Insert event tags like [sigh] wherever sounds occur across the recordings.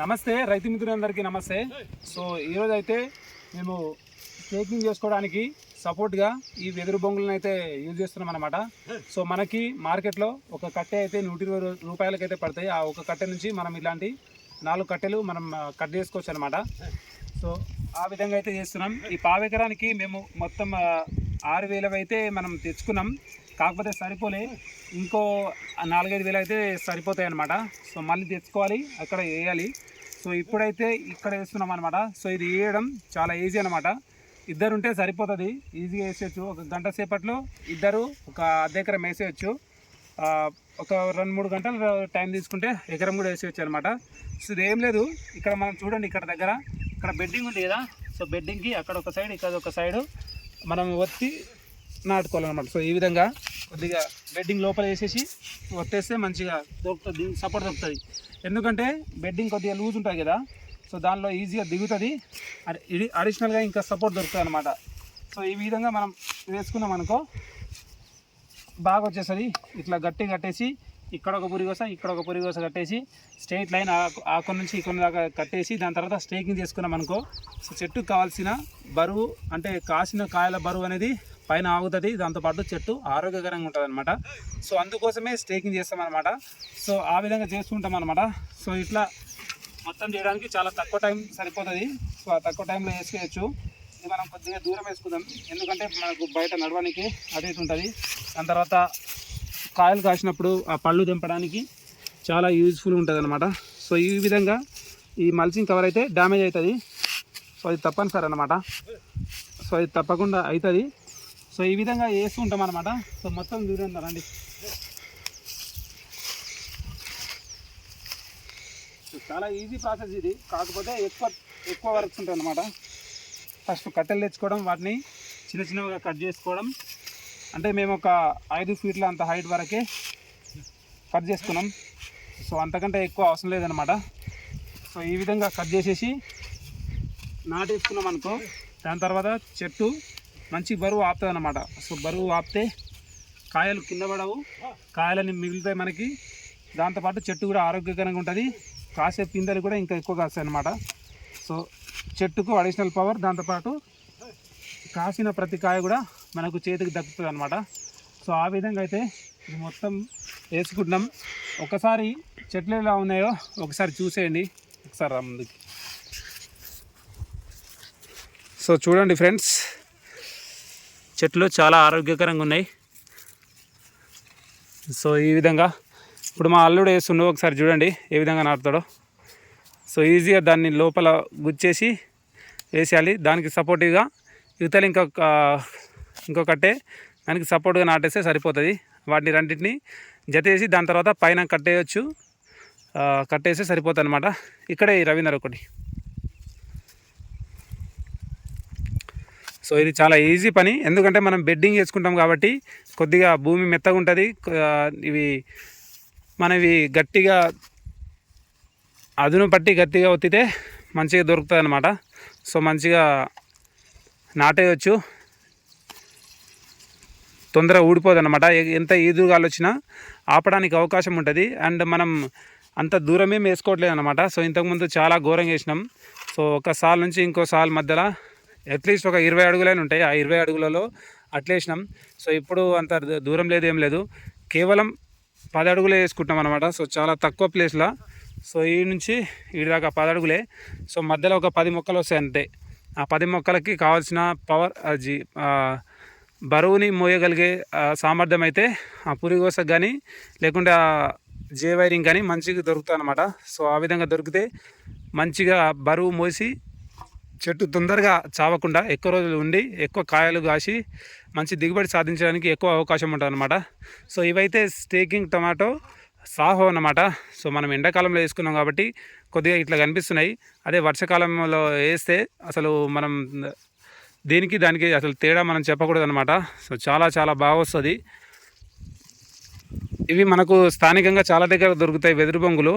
నమస్తే రైతు మిత్రులందరికీ నమస్తే. సో ఈరోజు అయితే మేము స్టేకింగ్ చేసుకోవడానికి సపోర్ట్గా ఈ వెదురు బొంగులను అయితే యూజ్ చేస్తున్నాం అనమాట సో మనకి మార్కెట్లో ఒక కట్టె అయితే నూట ఇరవై రూపాయలకి అయితే పడతాయి. ఆ ఒక కట్టె నుంచి మనం ఇలాంటి నాలుగు కట్టెలు మనం కట్ చేసుకోవచ్చు అనమాట సో ఆ విధంగా అయితే చేస్తున్నాం. ఈ పావెకరానికి మేము మొత్తం ఆరు వేలవి అయితే మనం తెచ్చుకున్నాం. కాకపోతే సరిపోలే. ఇంకో నాలుగైదు వేలు అయితే సరిపోతాయి అనమాట సో మళ్ళీ తెచ్చుకోవాలి. అక్కడ వేయాలి. సో ఇప్పుడైతే ఇక్కడ వేస్తున్నాం అనమాట సో ఇది వేయడం చాలా ఈజీ అనమాట ఇద్దరు ఉంటే సరిపోతుంది. ఈజీగా వేసేయచ్చు. ఒక గంట సేపట్లో ఇద్దరు ఒక అర్ధ ఎకరం వేసేయచ్చు. ఒక రెండు మూడు గంటలు టైం తీసుకుంటే ఎకరం కూడా వేసేయచ్చు అనమాట సో ఇది ఏం లేదు. ఇక్కడ మనం చూడండి ఇక్కడ దగ్గర. ఇక్కడ బెడ్డింగ్ ఉంది కదా. సో బెడ్డింగ్కి అక్కడ ఒక సైడ్ ఇక్కడ ఒక సైడ్ మనం ఒత్తి నాటుకోవాలన్నమాట. సో ఈ విధంగా కొద్దిగా బెడ్డింగ్ లోపల వేసేసి ఒత్తేస్తే మంచిగా దొరుకుతుంది సపోర్ట్ దొరుకుతుంది. ఎందుకంటే బెడ్డింగ్ కొద్దిగా లూజ్ ఉంటుంది కదా సో దానిలో ఈజీగా దిగుతుంది. అడి- ఇది అడిషనల్గా ఇంకా సపోర్ట్ దొరుకుతుంది అనమాట సో ఈ విధంగా మనం వేసుకున్నాం అనుకో బాగా వచ్చేసరి ఇట్లా గట్టి కట్టేసి ఇక్కడ ఒక పురిగోస ఇక్కడ ఒక పురిగోస కట్టేసి స్ట్రైట్ లైన్ ఆ- ఆ కొన్ని నుంచి ఈ కొన్ని దాకా కట్టేసి దాని తర్వాత స్టేకింగ్ చేసుకున్నాం అనుకో సో చెట్టుకు కావాల్సిన బరువు అంటే కాసిన కాయల బరువు అనేది పైన ఆగుతుంది దాంతోపాటు చెట్టు ఆరోగ్యకరంగా ఉంటుంది అనమాట సో అందుకోసమే స్టేకింగ్ చేస్తామన్నమాట. సో ఆ విధంగా చేసుకుంటాం అనమాట సో ఇట్లా మొత్తం చేయడానికి చాలా తక్కువ టైం సరిపోతుంది. సో ఆ తక్కువ టైంలో వేసుకోవచ్చు. ఇది మనం కొద్దిగా దూరం వేసుకుందాం. ఎందుకంటే మనకు బయట నడవడానికి అటు ఇటు ఉంటుంది. దాని తర్వాత కాయలు కాసినప్పుడు ఆ పళ్ళు తెంపడానికి చాలా యూజ్ఫుల్ ఉంటుంది అనమాట సో ఈ విధంగా ఈ మల్చింగ్ కవర్ అయితే డ్యామేజ్ అవుతుంది సో అది తప్పనిసరి అనమాట సో ఇది తప్పకుండా అవుతుంది సో ఈ విధంగా వేసుకుంటాం అనమాట సో మొత్తం దూరం రండి. చాలా ఈజీ ప్రాసెస్ ఇది. కాకపోతే ఎక్కువ ఎక్కువ వర్క్స్ ఉంటాయి అనమాట ఫస్ట్ కట్టెలు తెచ్చుకోవడం వాటిని చిన్న చిన్నగా కట్ చేసుకోవడం. అంటే మేము ఒక ఐదు ఫీట్ల అంత హైట్ వరకే కట్ చేసుకున్నాం. సో అంతకంటే ఎక్కువ అవసరం లేదనమాట సో ఈ విధంగా కట్ చేసేసి నాటేసుకున్నాం అనుకో దాని తర్వాత చెట్టు మంచి బరువు ఆపుతుంది అనమాట సో బరువు ఆపితే కాయలు కింద పడవు. కాయలని మిగులుతాయి మనకి. దాంతోపాటు చెట్టు కూడా ఆరోగ్యకరంగా ఉంటుంది. కాసే పిందలు కూడా ఇంకా ఎక్కువ కాస్తాయి అనమాట సో చెట్టుకు అడిషనల్ పవర్ దాంతోపాటు కాసిన ప్రతి కాయ కూడా మనకు చేతికి దక్కుతుంది అనమాట సో ఆ విధంగా అయితే ఇది మొత్తం వేసుకుంటున్నాం. ఒకసారి చెట్లు ఎలా ఉన్నాయో ఒకసారి చూసేయండి. ఒకసారి రా ముందుకి. సో చూడండి ఫ్రెండ్స్ చెట్లు చాలా ఆరోగ్యకరంగా ఉన్నాయి. సో ఈ విధంగా ఇప్పుడు మా అల్లుడు వేస్తుండో ఒకసారి చూడండి ఏ విధంగా నాటుతాడో. సో ఈజీగా దాన్ని లోపల గుచ్చేసి వేసేయాలి. దానికి సపోర్టివ్గా యువతలు ఇంకొక ఇంకొకటే దానికి సపోర్ట్గా నాటేస్తే సరిపోతుంది. వాటిని రెండింటిని జత చేసి దాని తర్వాత పైన కట్టేయచ్చు. కట్టేస్తే సరిపోతుంది అనమాట ఇక్కడే ఈ రవీందర్ ఒకటి. సో ఇది చాలా ఈజీ పని. ఎందుకంటే మనం బెడ్డింగ్ చేసుకుంటాం కాబట్టి కొద్దిగా భూమి మెత్తగా ఉంటుంది. ఇవి మనవి గట్టిగా అదును పట్టి గట్టిగా ఒత్తితే మంచిగా దొరుకుతుంది అనమాట సో మంచిగా నాటేయచ్చు. తొందరగా ఊడిపోదు అనమాట ఎంత ఈదురుగాలు వచ్చినా ఆపడానికి అవకాశం ఉంటుంది. అండ్ మనం అంత దూరమే వేసుకోవట్లేదు అనమాట సో ఇంతకుముందు చాలా ఘోరంగా వేసినాం సో ఒక సాల్ నుంచి ఇంకో సాల్ మధ్యలో అట్లీస్ట్ ఒక ఇరవై అడుగులైనా ఉంటాయి. ఆ ఇరవై అడుగులలో అట్లేసినాం. సో ఇప్పుడు అంత దూరం లేదు ఏం లేదు. కేవలం పది అడుగులే వేసుకుంటాం అనమాట సో చాలా తక్కువ ప్లేస్లో. సో ఈ నుంచి ఈ దాకా పది అడుగులే. సో మధ్యలో ఒక పది మొక్కలు వస్తాయి అంతే. ఆ పది మొక్కలకి కావాల్సిన పవర్ జీ బరువుని మోయగలిగే సామర్థ్యం అయితే ఆ పురిగోసకు కానీ లేకుంటే ఆ జే వైరింగ్ కానీ మంచిగా దొరుకుతాయి అనమాట సో ఆ విధంగా దొరికితే మంచిగా బరువు మోసి చెట్టు తొందరగా చావకుండా ఎక్కువ రోజులు ఉండి ఎక్కువ కాయలు కాసి మంచి దిగుబడి సాధించడానికి ఎక్కువ అవకాశం ఉంటుంది అనమాట సో ఇవైతే స్టేకింగ్ టమాటో సాహో అన్నమాట. సో మనం ఎండాకాలంలో వేసుకున్నాం కాబట్టి కొద్దిగా ఇట్లా కనిపిస్తున్నాయి. అదే వర్షాకాలంలో వేస్తే అసలు మనం దీనికి దానికి అసలు తేడా మనం చెప్పకూడదు అనమాట సో చాలా చాలా బాగా వస్తుంది. ఇవి మనకు స్థానికంగా చాలా దగ్గర దొరుకుతాయి వెదురు బొంగులు.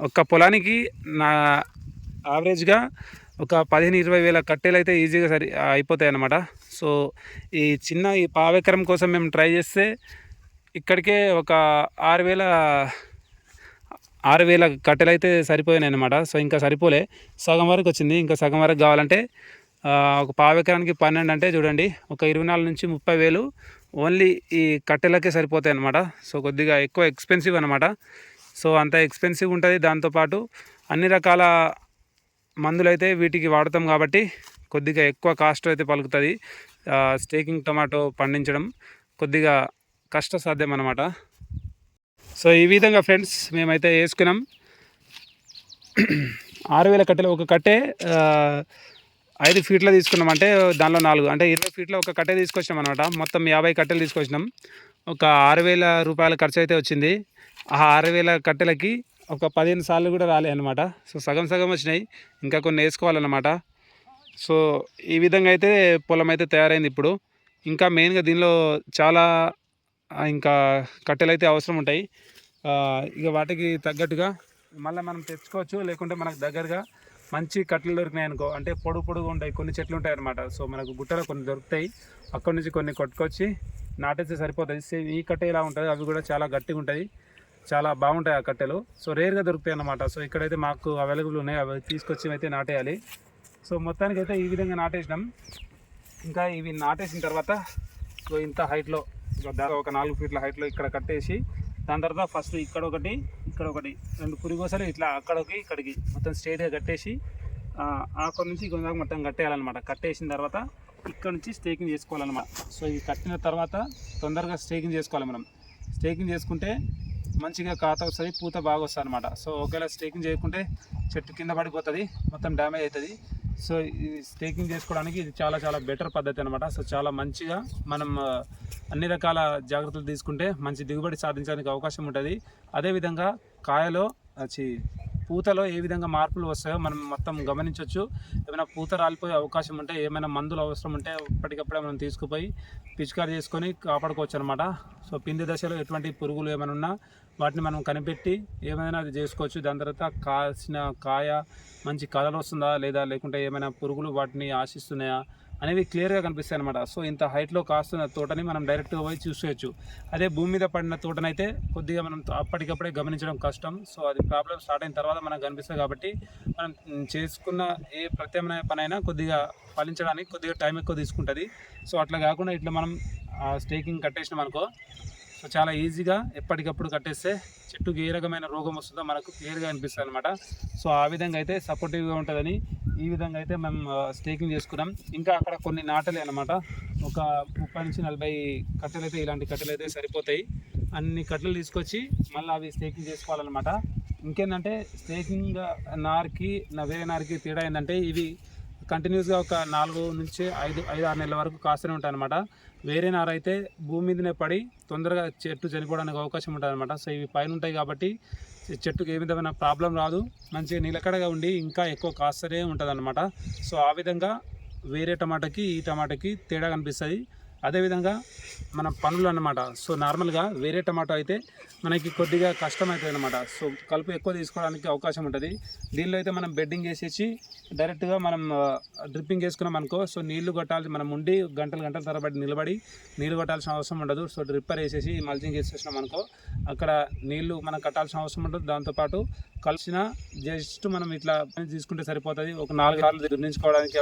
ఒక్క పొలానికి నా యావరేజ్గా ఒక పదిహేను ఇరవై వేల కట్టెలు అయితే ఈజీగా సరి అయిపోతాయి అన్నమాట సో ఈ చిన్న ఈ పావెకరం కోసం మేము ట్రై చేస్తే ఇక్కడికే ఒక ఆరు వేల ఆరు వేల కట్టెలు అయితే సరిపోయినాయి అనమాట సో ఇంకా సరిపోలే. సగం వరకు వచ్చింది. ఇంకా సగం వరకు కావాలంటే ఒక పావెకరానికి పన్నెండు అంటే చూడండి ఒక ఇరవై నాలుగు నుంచి ముప్పై వేలు ఓన్లీ ఈ కట్టెలకే సరిపోతాయి అనమాట సో కొద్దిగా ఎక్కువ ఎక్స్పెన్సివ్ అనమాట సో అంత ఎక్స్పెన్సివ్ ఉంటుంది. దాంతోపాటు అన్ని రకాల మందులైతే వీటికి వాడతాం కాబట్టి కొద్దిగా ఎక్కువ కాస్ట్ అయితే పలుకుతుంది. స్టేకింగ్ టమాటో పండించడం కొద్దిగా కష్టసాధ్యం అనమాట సో ఈ విధంగా ఫ్రెండ్స్ మేమైతే వేసుకున్నాం. ఆరు వేల కట్టెలు ఒక కట్టే ఐదు ఫీట్లో తీసుకున్నాం. అంటే దానిలో నాలుగు అంటే ఇరవై ఫీట్లో ఒక కట్టే తీసుకొచ్చినాం అనమాట మొత్తం యాభై కట్టెలు తీసుకొచ్చినాం. ఒక ఆరు వేల రూపాయల ఖర్చు అయితే వచ్చింది. ఆ ఆరు వేల కట్టెలకి ఒక పదిహేను సార్లు కూడా రాలే అనమాట సో సగం సగం వచ్చినాయి. ఇంకా కొన్ని వేసుకోవాలన్నమాట. సో ఈ విధంగా అయితే పొలం అయితే తయారైంది ఇప్పుడు. ఇంకా మెయిన్గా దీనిలో చాలా ఇంకా కట్టెలు అయితే అవసరం ఉంటాయి. ఇక వాటికి తగ్గట్టుగా మళ్ళీ మనం తెచ్చుకోవచ్చు. లేకుంటే మనకు దగ్గరగా మంచి కట్టెలు దొరికినాయి అనుకో అంటే పొడుగు పొడుగు ఉంటాయి. కొన్ని చెట్లు ఉంటాయి అనమాట సో మనకు గుట్టలో కొన్ని దొరుకుతాయి. అక్కడి నుంచి కొన్ని కొట్టుకొచ్చి నాటేస్తే సరిపోతుంది. సేమ్ ఈ కట్టె ఇలా ఉంటుంది. అవి కూడా చాలా గట్టిగా ఉంటుంది. చాలా బాగుంటాయి ఆ కట్టెలు. సో రేర్గా దొరుకుతాయి అన్నమాట. సో ఇక్కడైతే మాకు అవైలబుల్ ఉన్నాయి. అవి తీసుకొచ్చి అయితే నాటేయాలి. సో మొత్తానికి అయితే ఈ విధంగా నాటేసినాం. ఇంకా ఇవి నాటేసిన తర్వాత సో ఇంత హైట్లో ఒక నాలుగు ఫీట్ల హైట్లో ఇక్కడ కట్టేసి దాని తర్వాత ఫస్ట్ ఇక్కడ ఒకటి ఇక్కడ ఒకటి రెండు పురిగోసలు ఇట్లా అక్కడికి ఇక్కడికి మొత్తం స్ట్రైట్గా కట్టేసి అక్కడ నుంచి ఇక్కడ మొత్తం కట్టేయాలన్నమాట. కట్టేసిన తర్వాత ఇక్కడ నుంచి స్టేకింగ్ చేసుకోవాలన్నమాట. సో ఇవి కట్టిన తర్వాత తొందరగా స్టేకింగ్ చేసుకోవాలి మనం. స్టేకింగ్ చేసుకుంటే మంచిగా కాత వస్తుంది పూత బాగా వస్తుంది అనమాట సో ఒకవేళ స్టేకింగ్ చేయకుంటే చెట్టు కింద పడిపోతుంది మొత్తం డ్యామేజ్ అవుతుంది. సో ఇది స్టేకింగ్ చేసుకోవడానికి ఇది చాలా చాలా బెటర్ పద్ధతి అనమాట సో చాలా మంచిగా మనం అన్ని రకాల జాగ్రత్తలు తీసుకుంటే మంచి దిగుబడి సాధించడానికి అవకాశం ఉంటుంది. అదేవిధంగా కాయలో చి పూతలో ఏ విధంగా మార్పులు వస్తాయో మనం మొత్తం గమనించవచ్చు ఏమైనా పూత రాలిపోయే అవకాశం ఉంటే ఏమైనా మందులు అవసరం ఉంటే ఎప్పటికప్పుడే మనం తీసుకుపోయి పిచికారి చేసుకొని కాపాడుకోవచ్చు అనమాట సో పిండి దశలో ఎటువంటి పురుగులు ఏమైనా ఉన్నా వాటిని మనం కనిపెట్టి ఏమైనా అది చేసుకోవచ్చు. దాని తర్వాత కాసిన కాయ మంచి కలర్ వస్తుందా లేదా లేకుంటే ఏమైనా పురుగులు వాటిని ఆశిస్తున్నాయా అనేవి క్లియర్గా కనిపిస్తాయి అనమాట సో ఇంత హైట్లో కాస్తున్న తోటని మనం డైరెక్ట్గా పోయి చూసేయచ్చు అదే భూమి మీద పడిన తోటనైతే కొద్దిగా మనం అప్పటికప్పుడే గమనించడం కష్టం. సో అది ప్రాబ్లం స్టార్ట్ అయిన తర్వాత మనకు కనిపిస్తుంది కాబట్టి మనం చేసుకున్న ఏ ప్రత్యామ్నాయ పనైనా కొద్దిగా ఫలించడానికి కొద్దిగా టైం ఎక్కువ తీసుకుంటుంది. సో అట్లా కాకుండా ఇట్లా మనం స్టేకింగ్ కట్టేసినాం అనుకో సో చాలా ఈజీగా ఎప్పటికప్పుడు కట్టేస్తే చెట్టుకి ఏ రకమైన రోగం వస్తుందో మనకు క్లియర్గా అనిపిస్తుంది అనమాట సో ఆ విధంగా అయితే సపోర్టివ్గా ఉంటుందని ఈ విధంగా అయితే మేము స్టేకింగ్ చేసుకున్నాం. ఇంకా అక్కడ కొన్ని నాటలే అనమాట ఒక ముప్పై నుంచి నలభై కట్టెలు అయితే ఇలాంటి కట్టెలు అయితే సరిపోతాయి. అన్ని కట్టెలు తీసుకొచ్చి మళ్ళీ అవి స్టేకింగ్ చేసుకోవాలన్నమాట. ఇంకేంటంటే స్టేకింగ్ నార్కి వేరే నార్కి తేడా ఏంటంటే ఇవి కంటిన్యూస్గా ఒక నాలుగు నుంచి ఐదు ఐదు ఆరు నెలల వరకు కాస్తూనే ఉంటాయి అనమాట వేరే నార అయితే భూమి మీదనే పడి తొందరగా చెట్టు చనిపోవడానికి అవకాశం ఉంటుంది అనమాట సో ఇవి పైన ఉంటాయి కాబట్టి చెట్టుకి ఏ విధమైన ప్రాబ్లం రాదు. మంచిగా నిలకడగా ఉండి ఇంకా ఎక్కువ కాస్తనే ఉంటుంది అనమాట సో ఆ విధంగా వేరే టమాటాకి ఈ టమాటాకి తేడా కనిపిస్తుంది. అదేవిధంగా మన పనులు అనమాట సో నార్మల్గా వేరే టమాటో అయితే మనకి కొద్దిగా కష్టం అవుతుంది అనమాట సో కలుపు ఎక్కువ తీసుకోవడానికి అవకాశం ఉంటుంది. దీనిలో అయితే మనం బెడ్డింగ్ వేసేసి డైరెక్ట్గా మనం డ్రిప్పింగ్ వేసుకున్నాం అనుకో సో నీళ్ళు కొట్టాల్సి మనం ఉండి గంటలు గంటల తరబడి నిలబడి నీళ్ళు కొట్టాల్సిన అవసరం ఉండదు. సో డ్రిప్పర్ వేసేసి మల్చింగ్ వేసేసినాం అనుకో అక్కడ నీళ్ళు మనం కట్టాల్సిన అవసరం ఉండదు దాంతోపాటు కలిసిన జస్ట్ మనం ఇట్లా తీసుకుంటే సరిపోతుంది. ఒక నాలుగు సార్లు దున్నించుకోవడానికి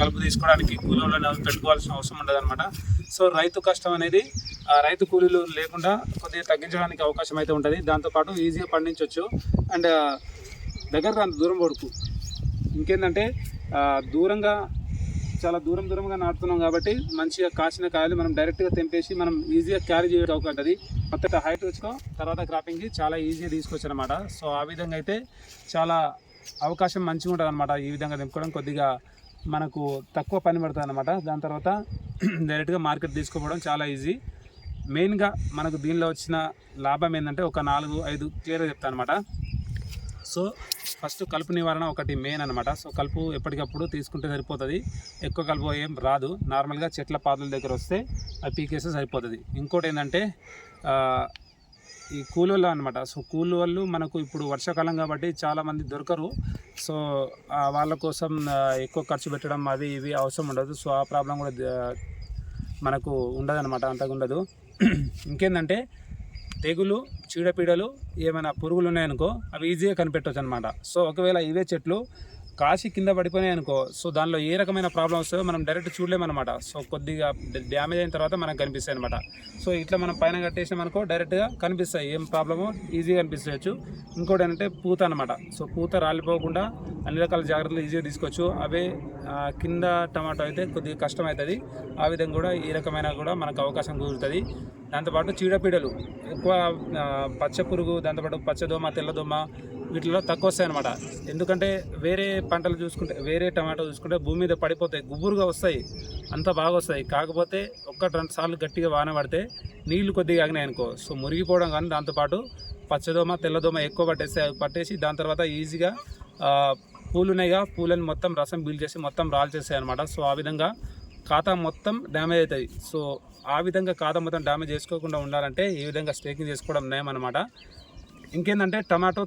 కలుపు తీసుకోవడానికి కూలీలను పెట్టుకోవాల్సిన అవసరం ఉండదు అనమాట సో రైతు కష్టం అనేది రైతు కూలీలు లేకుండా కొద్దిగా తగ్గించడానికి అవకాశం అయితే ఉంటుంది. దాంతోపాటు ఈజీగా పండించవచ్చు అండ్ దగ్గర అంత దూరం వరకు ఇంకేంటంటే దూరంగా చాలా దూరం దూరంగా నాటుతున్నాం కాబట్టి మంచిగా కాసిన కాయలు మనం డైరెక్ట్గా తెంపేసి మనం ఈజీగా క్యారీ చేయడం అవకాశం ఉంటుంది. మొత్తం హైట్ వచ్చుకో తర్వాత క్రాపింగ్కి చాలా ఈజీగా తీసుకోవచ్చు అనమాట సో ఆ విధంగా అయితే చాలా అవకాశం మంచిగా ఉంటుంది అనమాట ఈ విధంగా తెంపుకోవడం. కొద్దిగా మనకు తక్కువ పని పడుతుంది అనమాట దాని తర్వాత డైరెక్ట్గా మార్కెట్ తీసుకోవడం చాలా ఈజీ మెయిన్గా మనకు దీనిలో వచ్చిన లాభం ఏంటంటే ఒక నాలుగు ఐదు క్లియర్గా చెప్తాను అనమాట సో ఫస్ట్ కలుపు నివారణ ఒకటి మెయిన్ అనమాట సో కలుపు ఎప్పటికప్పుడు తీసుకుంటే సరిపోతుంది. ఎక్కువ కలుపు ఏం రాదు. నార్మల్గా చెట్ల పాదుల దగ్గర వస్తే అది పీకేస్తే సరిపోతుంది. ఇంకోటి ఏంటంటే ఈ కూలోళ్ళు అనమాట సో వాళ్ళు మనకు ఇప్పుడు వర్షాకాలం కాబట్టి చాలామంది దొరకరు. సో వాళ్ళ కోసం ఎక్కువ ఖర్చు పెట్టడం అవి ఇవి అవసరం ఉండదు. సో ఆ ప్రాబ్లం కూడా మనకు ఉండదన్నమాట. అంతగా ఉండదు. [clears throat] ఇంకేంటంటే తెగులు చీడపీడలు ఏమైనా పురుగులు ఉన్నాయనుకో అవి ఈజీగా కనిపెట్టవచ్చు అనమాట సో ఒకవేళ ఇవే చెట్లు కాసి కింద పడిపోయినాయి అనుకో సో దానిలో ఏ రకమైన ప్రాబ్లం వస్తుందో మనం డైరెక్ట్ చూడలేమన్నమాట. సో కొద్దిగా డ్యామేజ్ అయిన తర్వాత మనకు కనిపిస్తాయి అనమాట సో ఇట్లా మనం పైన కట్టేసినాం అనుకో డైరెక్ట్గా కనిపిస్తాయి. ఏం ప్రాబ్లమో ఈజీగా కనిపించవచ్చు ఇంకోటి ఏంటంటే పూత అనమాట సో పూత రాలిపోకుండా అన్ని రకాల జాగ్రత్తలు ఈజీగా తీసుకోవచ్చు. అవే కింద టమాటో అయితే కొద్దిగా కష్టం అవుతుంది ఆ విధంగా కూడా ఈ రకమైన కూడా మనకు అవకాశం కుదురుతుంది. దాంతోపాటు చీడపీడలు. ఎక్కువ పచ్చ పురుగు దాంతోపాటు పచ్చదోమ తెల్లదోమ వీటిలో తక్కువ వస్తాయి అనమాట ఎందుకంటే వేరే పంటలు చూసుకుంటే వేరే టమాటో చూసుకుంటే భూమి మీద పడిపోతాయి గుబురుగా వస్తాయి అంత బాగా వస్తాయి కాకపోతే ఒక్క రెండు సార్లు గట్టిగా వాన పడితే నీళ్ళు కొద్దిగా ఆగినాయి అనుకో. సో మురిగిపోవడం కానీ దాంతోపాటు పచ్చదోమ తెల్లదోమ ఎక్కువ పట్టేసి అవి పట్టేసి దాని తర్వాత ఈజీగా పూలు ఉన్నాయిగా పూలను మొత్తం రసం పీల్చేసి మొత్తం రాల్చేస్తాయి అనమాట సో ఆ విధంగా ఖాతా మొత్తం డ్యామేజ్ అవుతుంది సో ఆ విధంగా ఖాతా మొత్తం డ్యామేజ్ చేసుకోకుండా ఉండాలంటే ఈ విధంగా స్టేకింగ్ చేసుకోవడం నయం అనమాట ఇంకేంటంటే టమాటో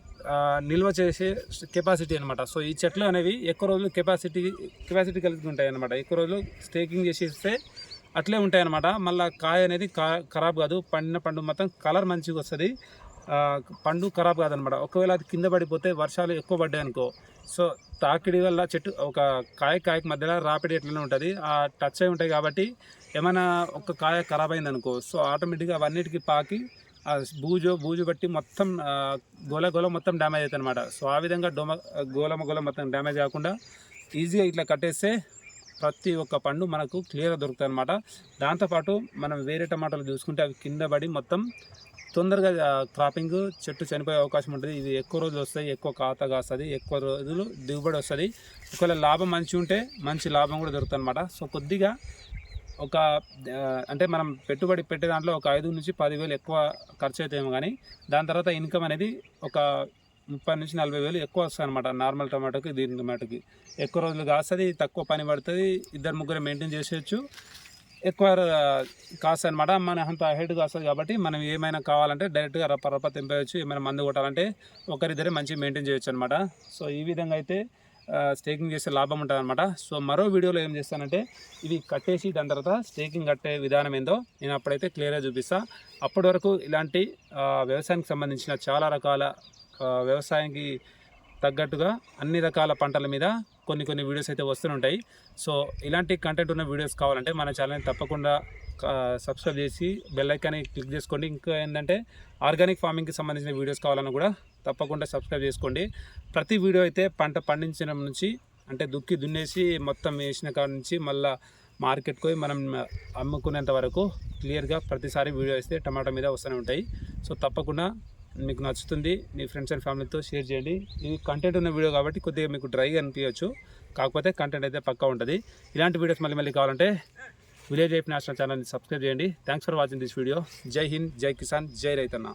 నిల్వ చేసే కెపాసిటీ అనమాట సో ఈ చెట్లు అనేవి ఎక్కువ రోజులు కెపాసిటీ కెపాసిటీ కలిగి ఉంటాయి అనమాట ఎక్కువ రోజులు స్టేకింగ్ చేసేస్తే అట్లే ఉంటాయి అనమాట మళ్ళీ కాయ అనేది కా ఖరాబ్ కాదు. పండిన పండు మొత్తం కలర్ మంచిగా వస్తుంది. పండు ఖరాబ్ కాదనమాట ఒకవేళ అది కింద పడిపోతే వర్షాలు ఎక్కువ పడ్డాయి అనుకో. సో తాకిడి వల్ల చెట్టు ఒక కాయ కాయకి మధ్యలో రాపిడి ఎట్లనే ఉంటుంది. ఆ టచ్ అయి ఉంటాయి కాబట్టి ఏమైనా ఒక కాయ ఖరాబ్ అయిందనుకో సో ఆటోమేటిక్గా అవన్నిటికీ పాకి ఆ బూజు బూజు బట్టి మొత్తం గోల గోల మొత్తం డ్యామేజ్ అవుతుంది అనమాట సో ఆ విధంగా డొమ గోలమ గోల మొత్తం డ్యామేజ్ కాకుండా ఈజీగా ఇట్లా కట్టేస్తే ప్రతి ఒక్క పండు మనకు క్లియర్గా దొరుకుతుంది అనమాట దాంతోపాటు మనం వేరే టమాటాలు చూసుకుంటే అవి కింద పడి మొత్తం తొందరగా క్రాపింగ్ చెట్టు చనిపోయే అవకాశం ఉంటుంది. ఇది ఎక్కువ రోజులు వస్తాయి ఎక్కువ కాత కాస్తుంది ఎక్కువ రోజులు దిగుబడి వస్తుంది. ఒకవేళ లాభం మంచి ఉంటే మంచి లాభం కూడా దొరుకుతుంది అనమాట సో కొద్దిగా ఒక అంటే మనం పెట్టుబడి పెట్టే దాంట్లో ఒక ఐదు నుంచి పదివేలు ఎక్కువ ఖర్చు అవుతాయేమో కానీ దాని తర్వాత ఇన్కమ్ అనేది ఒక ముప్పై నుంచి నలభై వేలు ఎక్కువ వస్తాయి అనమాట నార్మల్ టమాటోకి దీని టమాటోకి. ఎక్కువ రోజులు కాస్తుంది తక్కువ పని పడుతుంది ఇద్దరు ముగ్గురు మెయింటైన్ చేసేయచ్చు. ఎక్కువ కాస్తుంది అనమాట మన అంత హెడ్ కాస్తుంది కాబట్టి మనం ఏమైనా కావాలంటే డైరెక్ట్గా రప్ప రప్ప తెంపేయచ్చు ఏమైనా మందు కొట్టాలంటే ఒకరిద్దరే మంచిగా మెయింటైన్ చేయొచ్చు అనమాట సో ఈ విధంగా అయితే స్టేకింగ్ చేసే లాభం ఉంటుంది అనమాట సో మరో వీడియోలో ఏం చేస్తానంటే ఇవి కట్టేసి దాని తర్వాత స్టేకింగ్ కట్టే విధానం ఏందో నేను అప్పుడైతే క్లియర్గా చూపిస్తా. అప్పటి వరకు ఇలాంటి వ్యవసాయానికి సంబంధించిన చాలా రకాల వ్యవసాయానికి తగ్గట్టుగా అన్ని రకాల పంటల మీద కొన్ని కొన్ని వీడియోస్ అయితే వస్తుంటాయి. సో ఇలాంటి కంటెంట్ ఉన్న వీడియోస్ కావాలంటే మన ఛానల్ని తప్పకుండా సబ్స్క్రైబ్ చేసి బెల్ ఐకాన్ని క్లిక్ చేసుకోండి. ఇంకా ఏంటంటే ఆర్గానిక్ ఫార్మింగ్కి సంబంధించిన వీడియోస్ కావాలన్నా కూడా తప్పకుండా సబ్స్క్రైబ్ చేసుకోండి. ప్రతి వీడియో అయితే పంట పండించడం నుంచి అంటే దుక్కి దున్నేసి మొత్తం వేసిన కాడ నుంచి మళ్ళీ మార్కెట్కి పోయి మనం అమ్ముకునేంత వరకు క్లియర్గా ప్రతిసారి వీడియో వేస్తే టమాటా మీద వస్తూనే ఉంటాయి. సో తప్పకుండా మీకు నచ్చుతుంది. మీ ఫ్రెండ్స్ అండ్ ఫ్యామిలీతో షేర్ చేయండి. ఇది కంటెంట్ ఉన్న వీడియో కాబట్టి కొద్దిగా మీకు డ్రైగా అనిపించవచ్చు. కాకపోతే కంటెంట్ అయితే పక్కా ఉంటుంది. ఇలాంటి వీడియోస్ మళ్ళీ మళ్ళీ కావాలంటే విలేజ్ లైఫ్ నేషనల్ ఛానల్ని సబ్స్క్రైబ్ చేయండి. Thanks for watching this video Jai Hind జై కిసాన్ జై రైతన్న.